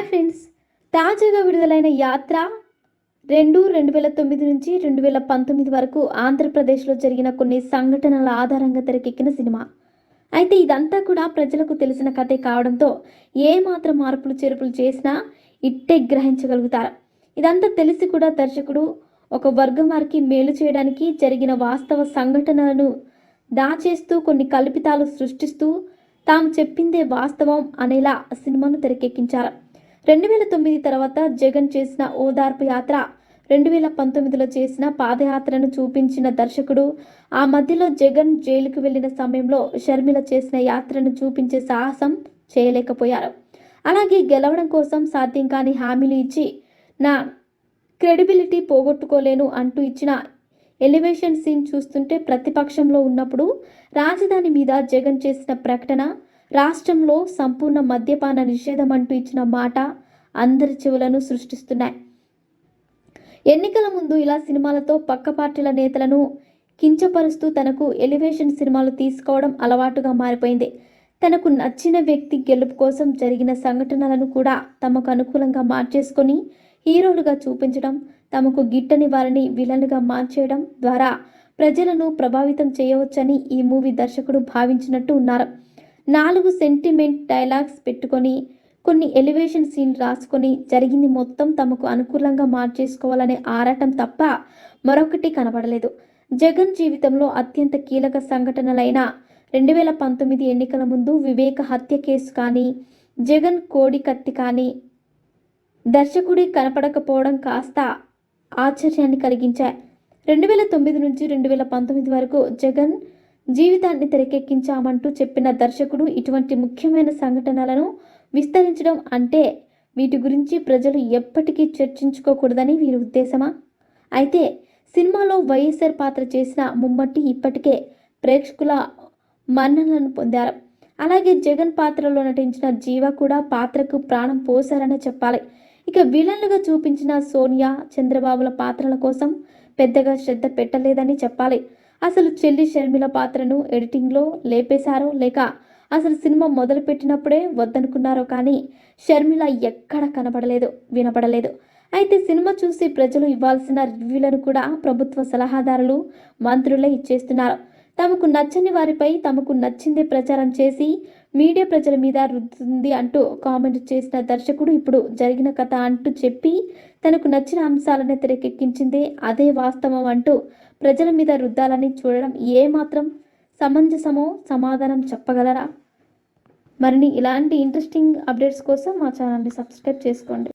Hi friends. తాజాగా విడుదలైన యాత్ర రెండు రెండు వేల తొమ్మిది నుంచి రెండు వేల పంతొమ్మిది వరకు ఆంధ్రప్రదేశ్లో జరిగిన కొన్ని సంఘటనల ఆధారంగా తెరకెక్కిన సినిమా. అయితే ఇదంతా కూడా ప్రజలకు తెలిసిన కథే కావడంతో ఏ మాత్రం మార్పులు చేర్పులు చేసినా ఇట్టే గ్రహించగలుగుతారు. ఇదంతా తెలిసి కూడా దర్శకుడు ఒక వర్గం వారికి మేలు చేయడానికి జరిగిన వాస్తవ సంఘటనలను దాచేస్తూ కొన్ని కల్పితాలు సృష్టిస్తూ తాము చెప్పిందే వాస్తవం అనేలా సినిమాను తెరకెక్కించారు. రెండు వేల తొమ్మిది తర్వాత జగన్ చేసిన ఓదార్పు యాత్ర రెండు వేల పంతొమ్మిదిలో చేసిన పాదయాత్రను చూపించిన దర్శకుడు ఆ మధ్యలో జగన్ జైలుకు వెళ్ళిన సమయంలో షర్మిల చేసిన యాత్రను చూపించే సాహసం చేయలేకపోయారు. అలాగే గెలవడం కోసం సాధ్యం కాని హామీలు ఇచ్చి నా క్రెడిబిలిటీ పోగొట్టుకోలేను అంటూ ఇచ్చిన ఎలివేషన్ సీన్ చూస్తుంటే ప్రతిపక్షంలో ఉన్నప్పుడు రాజధాని మీద జగన్ చేసిన ప్రకటన రాష్ట్రంలో సంపూర్ణ మద్యపాన నిషేధం అంటూ ఇచ్చిన మాట అందరి చెవులను సృష్టిస్తున్నాయి. ఎన్నికల ముందు ఇలా సినిమాలతో పక్క పార్టీల నేతలను కించపరుస్తూ తనకు ఎలివేషన్ సినిమాలు తీసుకోవడం అలవాటుగా మారిపోయింది. తనకు నచ్చిన వ్యక్తి గెలుపు కోసం జరిగిన సంఘటనలను కూడా తమకు అనుకూలంగా మార్చేసుకొని హీరోలుగా చూపించడం తమకు గిట్టని వారిని విలన్లుగా మార్చేయడం ద్వారా ప్రజలను ప్రభావితం చేయవచ్చని ఈ మూవీ దర్శకుడు భావించినట్టు ఉన్నారు. నాలుగు సెంటిమెంట్ డైలాగ్స్ పెట్టుకొని కొన్ని ఎలివేషన్ సీన్ రాసుకొని జరిగింది మొత్తం తమకు అనుకూలంగా మార్చేసుకోవాలనే ఆరాటం తప్ప మరొకటి కనబడలేదు. జగన్ జీవితంలో అత్యంత కీలక సంఘటనలైన రెండు వేల పంతొమ్మిది ఎన్నికల ముందు వివేక హత్య కేసు కానీ జగన్ కోడి కత్తి కానీ దర్శకుడి కనపడకపోవడం కాస్త ఆశ్చర్యాన్ని కలిగించాయి. రెండు వేల తొమ్మిది నుంచి రెండు వేల పంతొమ్మిది వరకు జగన్ జీవితాన్ని తెరకెక్కించామంటూ చెప్పిన దర్శకుడు ఇటువంటి ముఖ్యమైన సంఘటనలను విస్తరించడం అంటే వీటి గురించి ప్రజలు ఎప్పటికీ చర్చించుకోకూడదని వీరి ఉద్దేశమా? అయితే సినిమాలో వైఎస్ఆర్ పాత్ర చేసిన ముమ్మట్టి ఇప్పటికే ప్రేక్షకుల మన్ననలను పొందారు. అలాగే జగన్ పాత్రలో నటించిన జీవ కూడా పాత్రకు ప్రాణం పోశారనే చెప్పాలి. ఇక విలన్లుగా చూపించిన సోనియా చంద్రబాబుల పాత్రల కోసం పెద్దగా శ్రద్ధ పెట్టలేదని చెప్పాలి. అసలు చెల్లి షర్మిల పాత్రను ఎడిటింగ్లో లేపేశారో లేక అసలు సినిమా మొదలుపెట్టినప్పుడే వద్దనుకున్నారో కానీ షర్మిల ఎక్కడ కనబడలేదు వినపడలేదు అయితే సినిమా చూసి ప్రజలు ఇవ్వాల్సిన రివ్యూలను కూడా ప్రభుత్వ సలహాదారులు మంత్రులే ఇచ్చేస్తున్నారు. తమకు నచ్చని వారిపై తమకు నచ్చిందే ప్రచారం చేసి మీడియా ప్రజల మీద రుద్దుతుంది అంటూ కామెంట్ చేసిన దర్శకుడు ఇప్పుడు జరిగిన కథ అంటూ చెప్పి తనకు నచ్చిన అంశాలను తెరకెక్కించిందే అదే వాస్తవం అంటూ ప్రజల మీద రుద్దాలని చూడడం ఏమాత్రం సమంజసమో సమాధానం చెప్పగలరా? మరిన్ని ఇలాంటి ఇంట్రెస్టింగ్ అప్డేట్స్ కోసం మా ఛానల్ని సబ్స్క్రైబ్ చేసుకోండి.